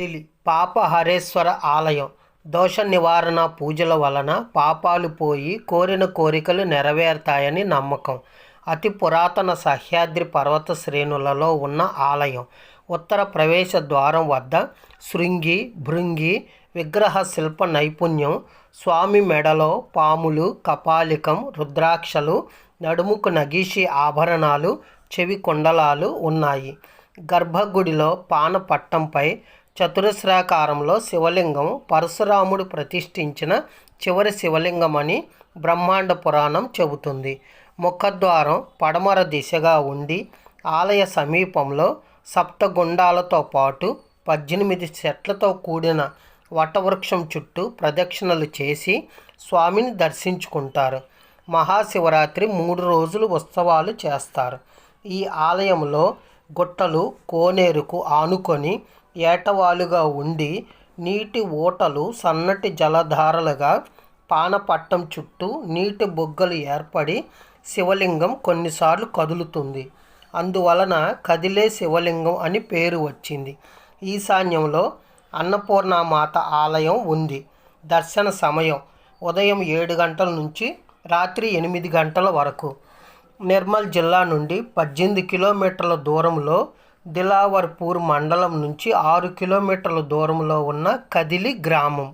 కదిలి పాపహరేశ్వర ఆలయం. దోష నివారణ పూజల వలన పాపాలు పోయి కోరిన కోరికలు నెరవేరుతాయని నమ్మకం. అతి పురాతన సహ్యాద్రి పర్వత శ్రేణులలో ఉన్న ఆలయం. ఉత్తర ప్రవేశ ద్వారం వద్ద శృంగి భృంగి విగ్రహ శిల్ప నైపుణ్యం స్వామి మెడలో పాములు కపాలికం రుద్రాక్షలు నడుముకు నగీషి ఆభరణాలు చెవి కుండలాలు ఉన్నాయి. గర్భగుడిలో పానపట్టంపై చతురస్రాకారంలో శివలింగం పరశురాముడు ప్రతిష్ఠించిన చివరి శివలింగమని బ్రహ్మాండ పురాణం చెబుతుంది. ముఖద్వారం పడమర దిశగా ఉండి ఆలయ సమీపంలో సప్తగుండాలతో పాటు పద్దెనిమిది చెట్లతో కూడిన వటవృక్షం చుట్టూ ప్రదక్షిణలు చేసి స్వామిని దర్శించుకుంటారు. మహాశివరాత్రి మూడు రోజులు ఉత్సవాలు చేస్తారు. ఈ ఆలయంలో గుట్టలు కోనేరుకు ఆనుకొని ఏటవాలుగా ఉండి నీటి ఊటలు సన్నటి జలధారలుగా పానపట్టం చుట్టూ నీటి బుగ్గలు ఏర్పడి శివలింగం కొన్నిసార్లు కదులుతుంది. అందువలన కదిలే శివలింగం అని పేరు వచ్చింది. ఈశాన్యంలో అన్నపూర్ణమాత ఆలయం ఉంది. దర్శన సమయం ఉదయం ఏడు గంటల నుంచి రాత్రి ఎనిమిది గంటల వరకు. నిర్మల్ జిల్లా నుండి పద్దెనిమిది కిలోమీటర్ల దూరంలో దిలావర్పూర్ మండలం నుంచి ఆరు కిలోమీటర్ల దూరంలో ఉన్న కదిలి గ్రామం.